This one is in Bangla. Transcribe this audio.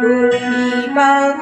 গোপী পাগ